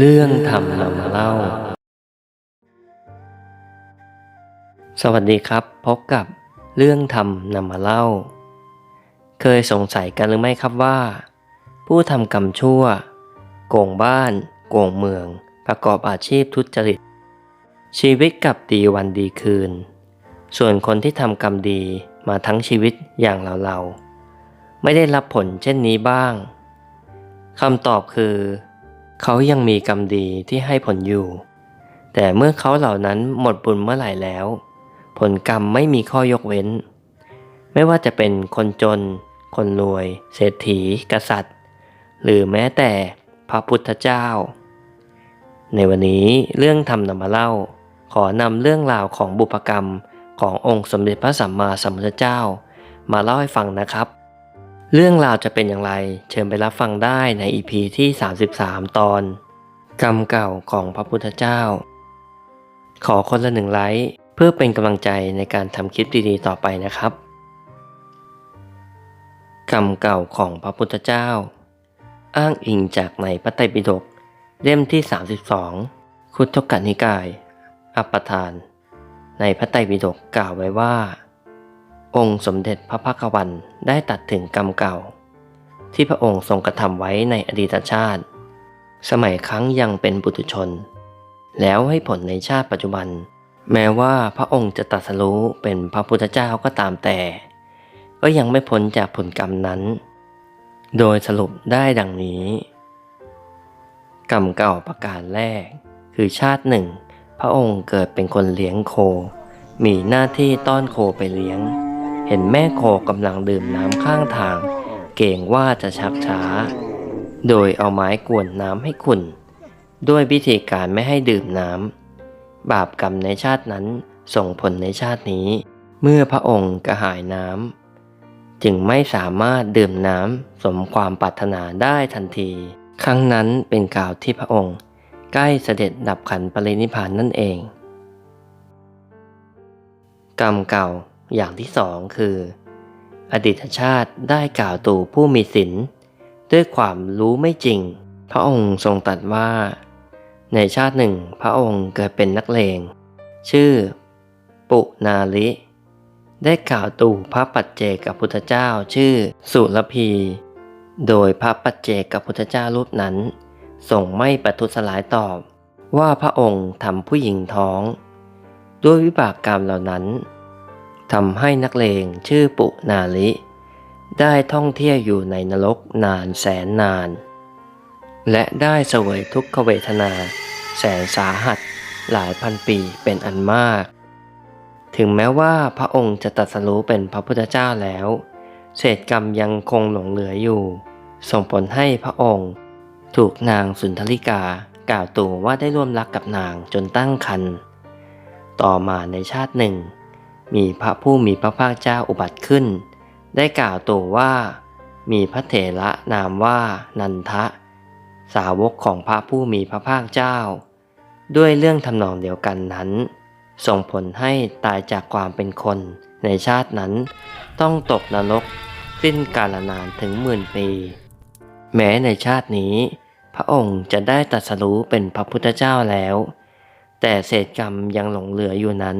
เรื่องทำนำมาเล่า สวัสดีครับ พบกับเรื่องทำนำมาเล่า เคยสงสัยกันหรือไม่ครับว่า ผู้ทำกรรมชั่ว โกงบ้าน โกงเมือง ประกอบอาชีพทุจริต ชีวิตกลับดีวันดีคืน ส่วนคนที่ทำกรรมดีมาทั้งชีวิตอย่างเราๆ ไม่ได้รับผลเช่นนี้บ้างคำตอบคือ เขายังมีกรรมดีที่ให้ผลอยู่ แต่เมื่อเขาเหล่านั้นหมดบุญเมื่อไหร่แล้ว ผลกรรมไม่มีข้อยกเว้น ไม่ว่าจะเป็นคนจน คนรวย เศรษฐี กษัตริย์ หรือแม้แต่พระพุทธเจ้า ในวันนี้เรื่องทำนำมาเล่า ขอนำเรื่องราวของบุพกรรมขององค์สมเด็จพระสัมมาสัมพุทธเจ้า มาเล่าให้ฟังนะครับ เรื่องราวจะเป็นอย่างไร เชิญไปรับฟังได้ใน EP ที่ 33 ตอน กรรมเก่าของพระพุทธเจ้า ขอคนละหนึ่งไลค์เพื่อเป็นกำลังใจในการทำคลิปดีๆ ต่อไปนะครับ กรรมเก่าของพระพุทธเจ้า อ้างอิงจากในพระไตรปิฎกเล่มที่ 32 คุทกนิกาย อัปปทาน ในพระไตรปิฎกกล่าวไว้ว่า องค์สมเด็จพระพักวันได้ตัดถึงกรรมเก่า ที่พระองค์ทรงกระทำไว้ในอดีตชาติ สมัยครั้งยังเป็นบุตรชน แล้วให้ผลในชาติปัจจุบัน แม้ว่าพระองค์จะตรัสรู้เป็นพระพุทธเจ้าก็ตามแต่ ก็ยังไม่พ้นจากผลกรรมนั้น โดยสรุปได้ดังนี้ กรรมเก่าประการแรก คือชาติหนึ่ง พระองค์เกิดเป็นคนเลี้ยงโค มีหน้าที่ต้อนโคไปเลี้ยง เห็นแม่โคกำลังดื่มน้ำข้างทาง เกรงว่าจะชักช้า โดยเอาไม้กวนน้ำให้ขุ่นด้วยวิธีการไม่ให้ดื่มน้ำบาปกรรมในชาตินั้นส่งผลในชาตินี้ เมื่อพระองค์กระหายน้ำจึงไม่สามารถดื่มน้ำสมความปรารถนาได้ทันที ครั้งนั้นเป็นกล่าวที่พระองค์ ใกล้เสด็จดับขันปรินิพพานนั่นเอง กรรมเก่า อย่างที่สองคือ อดีตชาติได้กล่าวตู่ผู้มีศีลด้วยความรู้ไม่จริง พระองค์ทรงตรัสว่า ในชาติหนึ่งพระองค์เกิดเป็นนักเลง ชื่อ ปุนาลิ ได้กล่าวตู่พระปัจเจกับพุทธเจ้าชื่อสุรพี โดยพระปัจเจกับพุทธเจ้ารูปนั้นทรงไม่ประทุษร้ายตอบว่าพระองค์ทำผู้หญิงท้อง ด้วยวิบากกรรมเหล่านั้น ทำให้นักเลงชื่อปุนาลิ ได้ท่องเที่ยวอยู่ในนรกนานแสนนาน และได้เสวยทุกขเวทนา แสนสาหัสหลายพันปีเป็นอันมาก ถึงแม้ว่าพระองค์จะตรัสรู้เป็นพระพุทธเจ้าแล้ว เศษกรรมยังคงหลงเหลืออยู่ ส่งผลให้พระองค์ ถูกนางสุนทริกากล่าวตู่ว่าได้ร่วมรักกับนางจนตั้งครรภ์ต่อมาในชาติหนึ่ง มีพระผู้มีพระภาคเจ้าอุบัติขึ้น ได้กล่าวตู่ว่า มีพระเถระนามว่านันทะ สาวกของพระผู้มีพระภาคเจ้า ด้วยเรื่องทำนองเดียวกันนั้น ส่งผลให้ตายจากความเป็นคนในชาตินั้น ต้องตกนรกสิ้นกาลนานถึงหมื่นปี แม้ในชาตินี้ พระองค์จะได้ตรัสรู้เป็นพระพุทธเจ้าแล้ว แต่เศษกรรมยังหลงเหลืออยู่นั้น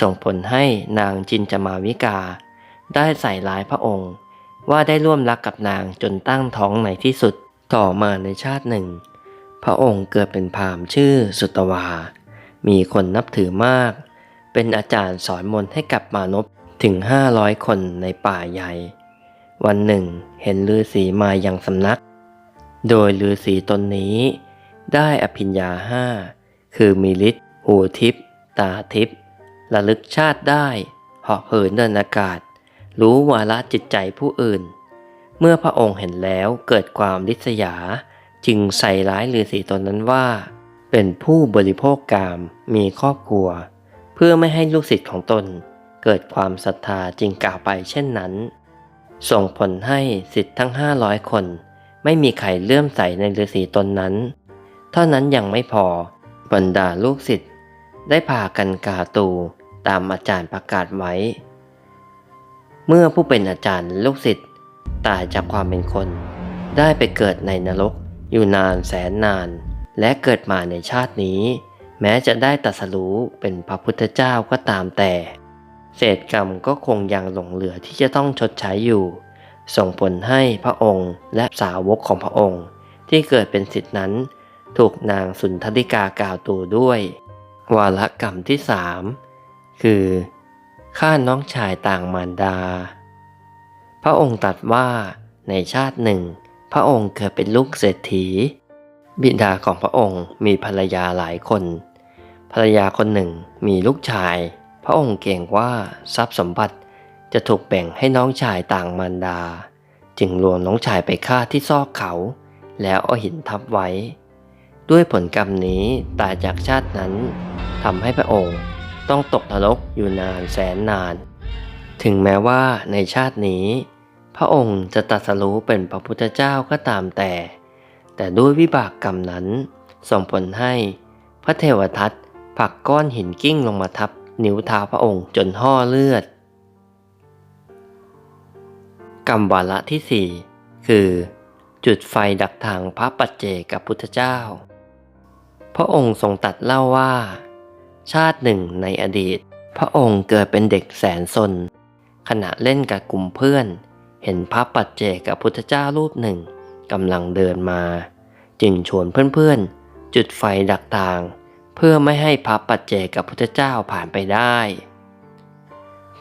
ส่งผลให้นางจินจมาวิกา ได้ใส่ร้ายพระองค์ ว่าได้ร่วมรักกับนางจนตั้งท้องในที่สุดต่อมาในชาติหนึ่ง พระองค์เกิดเป็นพราหมณ์ชื่อสุตวา มีคนนับถือมาก เป็นอาจารย์สอนมนต์ให้กับมานพถึง 500 คนในป่าใหญ่ วันหนึ่ง เห็นฤาษีมาอยังสำนัก โดยฤาษีตนนี้ได้อภิญญาห้าคือมีฤทธิ์หูทิพตาทิพย์ ระลึกชาติได้เหาะเหินเดินอากาศ รู้วาระจิตใจผู้อื่น เมื่อพระองค์เห็นแล้วเกิดความริษยา จึงใส่ร้ายฤาษีตนนั้นว่า เป็นผู้บริโภคกามมีครอบครัว เพื่อไม่ให้ลูกศิษย์ของตน เกิดความศรัทธาจึงกล่าวไปเช่นนั้น ส่งผลให้ศิษย์ทั้ง 500 คน ไม่มีใครเลื่อมใสในฤาษีตนนั้น เท่านั้นยังไม่พอบรรดาลูกศิษย์ได้พากันกาตู ตามอาจารย์ประกาศไว้ เมื่อผู้เป็นอาจารย์ลูกศิษย์ตายจากความเป็นคน ได้ไปเกิดในนรกอยู่นานแสนนาน และเกิดมาในชาตินี้ แม้จะได้ตัสรู้เป็นพระพุทธเจ้าก็ตามแต่ เศษกรรมก็คงยังหลงเหลือที่จะต้องชดใช้อยู่ ส่งผลให้พระองค์และสาวกของพระองค์ ที่เกิดเป็นสิทธินั้น ถูกนางสุนทริกากล่าวตูด้วย วาระกรรมที่สาม คือฆ่าน้องชายต่างมารดา พระองค์ตรัสว่าในชาติหนึ่ง พระองค์เกิดเป็นลูกเศรษฐี บิดาของพระองค์มีภรรยาหลายคน ภรรยาคนหนึ่งมีลูกชาย พระองค์เกรงว่าทรัพย์สมบัติจะถูกแบ่งให้น้องชายต่างมารดา จึงรวมน้องชายไปฆ่าที่ซอกเขา แล้วเอาหินทับไว้ ด้วยผลกรรมนี้ตายจากชาตินั้นทำให้พระองค์ ต้องตกนรกอยู่นานแสนนาน ถึงแม้ว่าในชาตินี้ พระองค์จะตรัสรู้เป็นพระพุทธเจ้าก็ตามแต่ แต่ด้วยวิบากกรรมนั้น ส่งผลให้พระเทวทัตผลักก้อนหินกิ้งลงมาทับนิ้วเท้าพระองค์จนห่อเลือด กรรมวาระที่สี่คือ จุดไฟดักทางพระปัจเจกับพุทธเจ้า พระองค์ทรงตัดเล่าว่า ชาติหนึ่งในอดีต พระองค์เกิดเป็นเด็กแสนสน ขณะเล่นกับกลุ่มเพื่อน เห็นพระปัจเจกับพุทธเจ้ารูปหนึ่งกำลังเดินมา จึงชวนเพื่อนๆ จุดไฟดักทาง เพื่อไม่ให้พระปัจเจกับพุทธเจ้าผ่านไปได้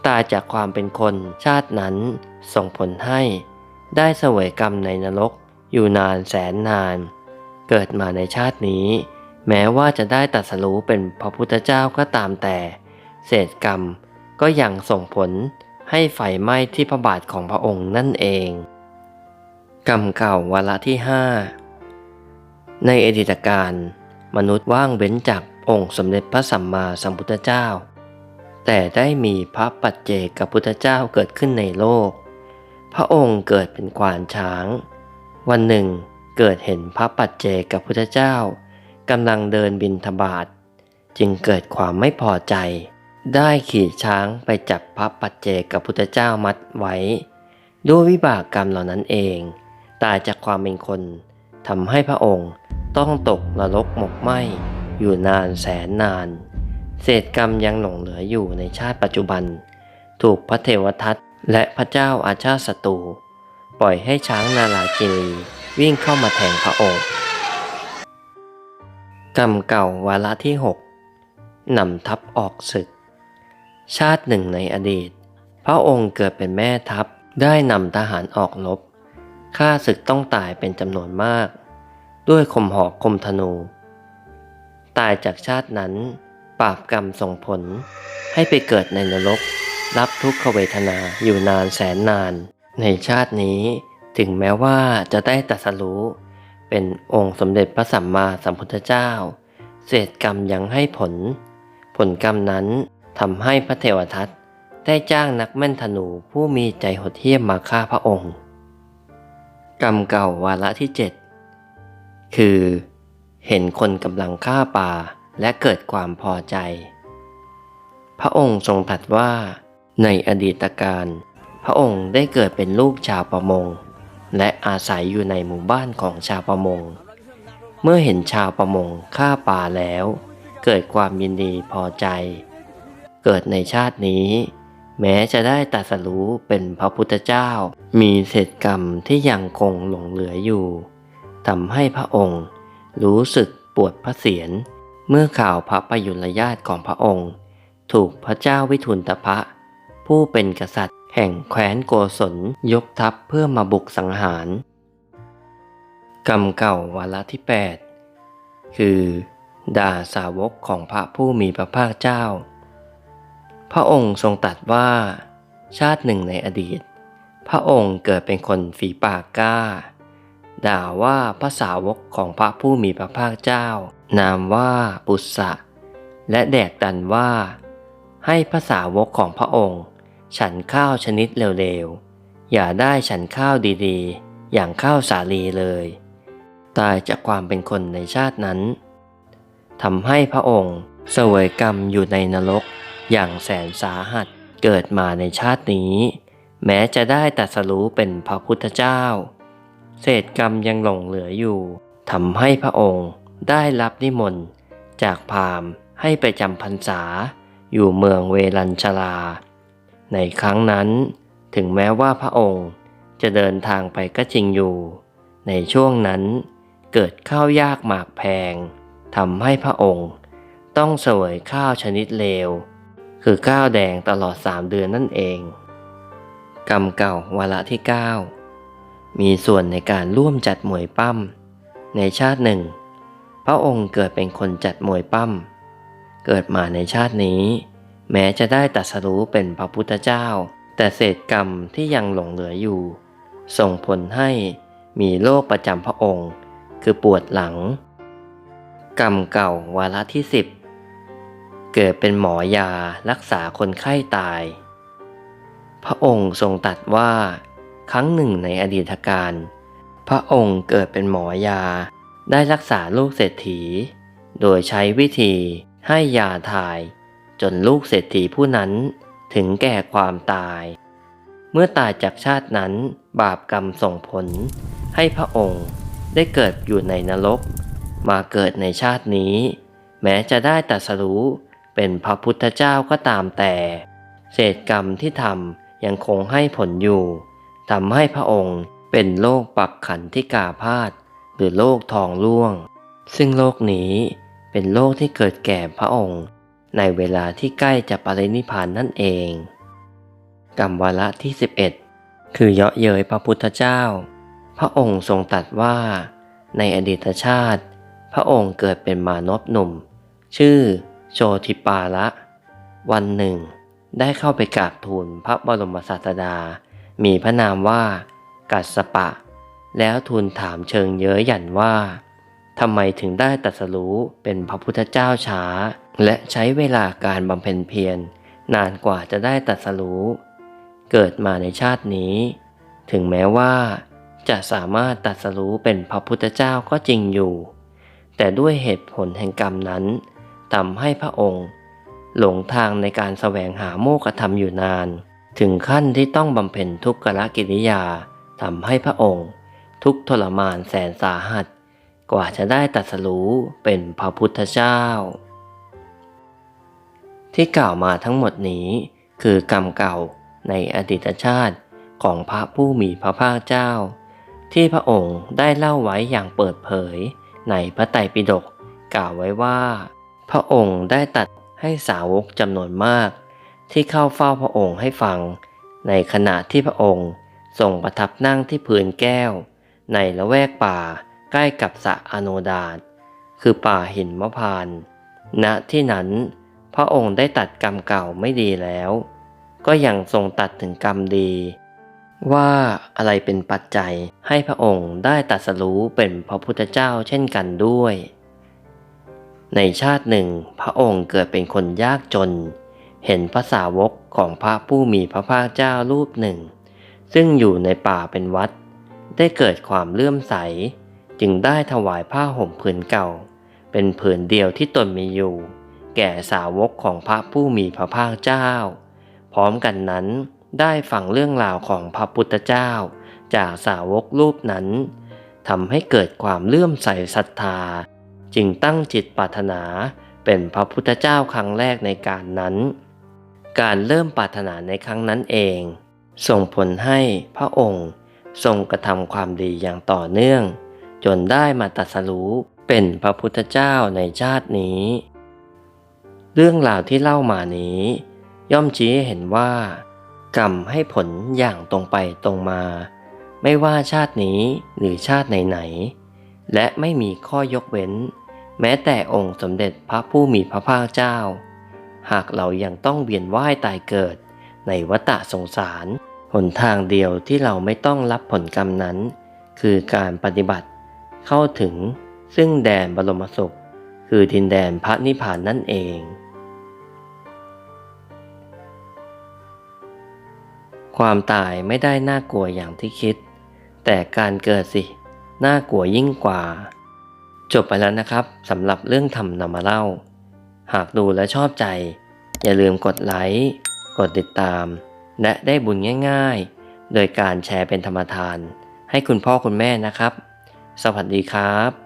ตายจากความเป็นคนชาตินั้นส่งผลให้ ได้เสวยกรรมในนรกอยู่นานแสนนาน เกิดมาในชาตินี้ แม้ว่าจะได้ตรัสรู้เป็นพระพุทธเจ้าก็ตามแต่ เศษกรรมก็ยังส่งผลให้ไฟไหม้ที่พระบาทของพระองค์นั่นเอง กรรมเก่าวาระที่ห้าในอดีตการมนุษย์ว่างเว้นจากองค์สมเด็จพระสัมมาสัมพุทธเจ้า แต่ได้มีพระปัจเจกพุทธเจ้าเกิดขึ้นในโลก พระองค์เกิดเป็นควานช้าง วันหนึ่งเกิดเห็นพระปัจเจกพุทธเจ้า กำลังเดินบินทบาทจึงเกิดความไม่พอใจ ได้ขี่ช้างไปจับพระปัจเจกับพุทธเจ้ามัดไว้ ด้วยวิบากกรรมเหล่านั้นเอง ตายจากความเป็นคนทำให้พระองค์ต้องตกนรกหมกไหมอยู่นานแสนนาน เศษกรรมยังหลงเหลืออยู่ในชาติปัจจุบัน ถูกพระเทวทัตและพระเจ้าอาชาติศัตรูปล่อยให้ช้างนาลากินีวิ่งเข้ามาแทงพระองค์ กรรมเก่าวาระที่หกนำทัพออกศึก ชาติหนึ่งในอดีต พระองค์เกิดเป็นแม่ทัพได้นำทหารออกรบข้าศึกต้องตายเป็นจำนวนมาก ด้วยคมหอกคมธนู ตายจากชาตินั้นบาปกรรมส่งผลให้ไปเกิดในนรก รับทุกขเวทนาอยู่นานแสนนาน ในชาตินี้ถึงแม้ว่าจะได้ตรัสรู้ เป็นองค์สมเด็จพระสัมมาสัมพุทธเจ้า เศษกรรมยังให้ผล ผลกรรมนั้นทำให้พระเทวทัตได้จ้างนักแม่นธนูผู้มีใจหดเหี้ยมมาฆ่าพระองค์ กรรมเก่าวาระที่เจ็ดคือ เห็นคนกำลังฆ่าป่าและเกิดความพอใจ พระองค์ทรงตรัสว่า ในอดีตการ พระองค์ได้เกิดเป็นลูกชาวประมง และอาศัยอยู่ในหมู่บ้านของชาวประมง เมื่อเห็นชาวประมงฆ่าป่าแล้ว เกิดความยินดีพอใจ เกิดในชาตินี้ แม้จะได้ตรัสรู้เป็นพระพุทธเจ้า มีเศษกรรมที่ยังคงหลงเหลืออยู่ทำให้พระองค์รู้สึกปวดพระเศียรเมื่อข่าวพระประยุรญาติของพระองค์ ถูกพระเจ้าวิทุนตภะผู้เป็นกษัตริย์ แห่งแคว้นโกศลยกทัพเพื่อมาบุกสังหาร กรรมเก่าวาระที่ 8 คือ ด่าสาวกของพระผู้มีพระภาคเจ้า พระองค์ทรงตรัสว่า ชาติหนึ่งในอดีต พระองค์เกิดเป็นคนฝีปากกล้า ด่าว่าพระสาวกของพระผู้มีพระภาคเจ้า นามว่าปุษะและแดกดันว่า ให้พระสาวกของพระองค์ ฉันข้าวชนิดเร็วๆ อย่าได้ฉันข้าวดีๆ อย่างข้าวสาลีเลย ตายจากความเป็นคนในชาตินั้นทำให้พระองค์เสวยกรรมอยู่ในนรกอย่างแสนสาหัสเกิดมาในชาตินี้ แม้จะได้ตัสรู้เป็นพระพุทธเจ้า เศษกรรมยังหลงเหลืออยู่ทำให้พระองค์ได้รับนิมนต์จากพราหมณ์ให้ไปจำพรรษาอยู่เมืองเวลัญชลา ในครั้งนั้น ถึงแม้ว่าพระองค์จะเดินทางไปก็จริงอยู่ ในช่วงนั้นเกิดข้าวยากหมากแพงทำให้พระองค์ต้องเสวยข้าวชนิดเลว คือข้าวแดงตลอดสามเดือนนั่นเอง กรรมเก่าวาระที่ 9 มีส่วนในการร่วมจัดมวยปั้ม ในชาติหนึ่ง พระองค์เกิดเป็นคนจัดมวยปั้ม เกิดมาในชาตินี้ แม้จะได้ตรัสรู้เป็นพระพุทธเจ้า แต่เศษกรรมที่ยังหลงเหลืออยู่ ส่งผลให้มีโรคประจำพระองค์ คือปวดหลัง กรรมเก่าวาระที่สิบเกิดเป็นหมอยารักษาคนไข้ตาย พระองค์ทรงตรัสว่า ครั้งหนึ่งในอดีตการ พระองค์เกิดเป็นหมอยาได้รักษาลูกเศรษฐี โดยใช้วิธีให้ยาทาย จนลูกเศรษฐีผู้นั้นถึงแก่ความตาย เมื่อตายจากชาตินั้นบาปกรรมส่งผล ให้พระองค์ได้เกิดอยู่ในนรก มาเกิดในชาตินี้ แม้จะได้ตัสรู้เป็นพระพุทธเจ้าก็ตามแต่ เศษกรรมที่ทำยังคงให้ผลอยู่ทำให้พระองค์เป็นโรคปรับขันธิกาพาธหรือโรคทองร่วง ซึ่งโรคนี้เป็นโรคที่เกิดแก่พระองค์ ในเวลาที่ใกล้จะปรินิพพานนั่นเองกรรมวาระที่ 11 คือเยาะเย้ยพระพุทธเจ้า พระองค์ทรงตรัสว่า ในอดีตชาติ พระองค์เกิดเป็นมานพหนุ่ม ชื่อโชติปาละ วันหนึ่ง ได้เข้าไปกราบทูลพระบรมศาสดา มีพระนามว่า กัสสปะ แล้วทูลถามเชิงเย้ยหยันว่าทำไมถึงได้ตรัสรู้เป็นพระพุทธเจ้าช้า และใช้เวลาการบำเพ็ญเพียรนานกว่าจะได้ตรัสรู้ เกิดมาในชาตินี้ ถึงแม้ว่า จะสามารถตรัสรู้เป็นพระพุทธเจ้าก็จริงอยู่ แต่ด้วยเหตุผลแห่งกรรมนั้นทำให้พระองค์ หลงทางในการแสวงหาโมกธรรมอยู่นาน ถึงขั้นที่ต้องบำเพ็ญทุกขละกิริยาทำให้พระองค์ ทุกทรมานแสนสาหัส กว่าจะได้ตรัสรู้เป็นพระพุทธเจ้า ที่กล่าวมาทั้งหมดนี้ คือกรรมเก่าในอดีตชาติของพระผู้มีพระภาคเจ้า ที่พระองค์ได้เล่าไว้อย่างเปิดเผยในพระไตรปิฎกกล่าวไว้ว่า พระองค์ได้ตัดให้สาวกจำนวนมาก ที่เข้าเฝ้าพระองค์ให้ฟัง ในขณะที่พระองค์ทรงประทับนั่งที่พื้นแก้ว ในละแวกป่าใกล้กับสระอโนดาตคือป่าหินมะพร้านณที่นั้น พระองค์ได้ตัดกรรมเก่าไม่ดีแล้ว ก็ยังทรงตัดถึงกรรมดี ว่าอะไรเป็นปัจจัยให้พระองค์ได้ตรัสรู้เป็นพระพุทธเจ้าเช่นกันด้วย ในชาติหนึ่งพระองค์เกิดเป็นคนยากจน เห็นพระสาวกของพระผู้มีพระภาคเจ้ารูปหนึ่ง ซึ่งอยู่ในป่าเป็นวัด ได้เกิดความเลื่อมใส จึงได้ถวายผ้าห่มผืนเก่า เป็นผืนเดียวที่ตนมีอยู่ แก่สาวกของพระผู้มีพระภาคเจ้า พร้อมกันนั้นได้ฟังเรื่องราวของพระพุทธเจ้า จากสาวกรูปนั้นทำให้เกิดความเลื่อมใสศรัทธา จึงตั้งจิตปรารถนาเป็นพระพุทธเจ้าครั้งแรกในการนั้น การเริ่มปรารถนาในครั้งนั้นเอง ส่งผลให้พระองค์ทรงกระทำความดีอย่างต่อเนื่อง จนได้มาตัสรู้เป็นพระพุทธเจ้าในชาตินี้ เรื่องราวที่เล่ามานี้ ย่อมชี้ให้เห็นว่า กรรมให้ผลอย่างตรงไปตรงมา ไม่ว่าชาตินี้หรือชาติไหนๆและไม่มีข้อยกเว้น แม้แต่องค์สมเด็จพระผู้มีพระภาคเจ้า หากเรายังต้องเวียนว่ายตายเกิด ในวัฏสงสารหนทางเดียวที่เราไม่ต้องรับผลกรรมนั้น คือการปฏิบัติเข้าถึงซึ่งแดนบรมสุข คือดินแดนพระนิพพานนั่นเอง ความตายไม่ได้น่ากลัวอย่างที่คิด แต่การเกิดสิ น่ากลัวยิ่งกว่า จบไปแล้วนะครับสำหรับเรื่องทำนำมาเล่า หากดูและชอบใจ อย่าลืมกดไลค์ กดติดตาม และได้บุญง่าย ๆ โดยการแชร์เป็นธรรมทาน ให้คุณพ่อคุณแม่นะครับ สวัสดีครับ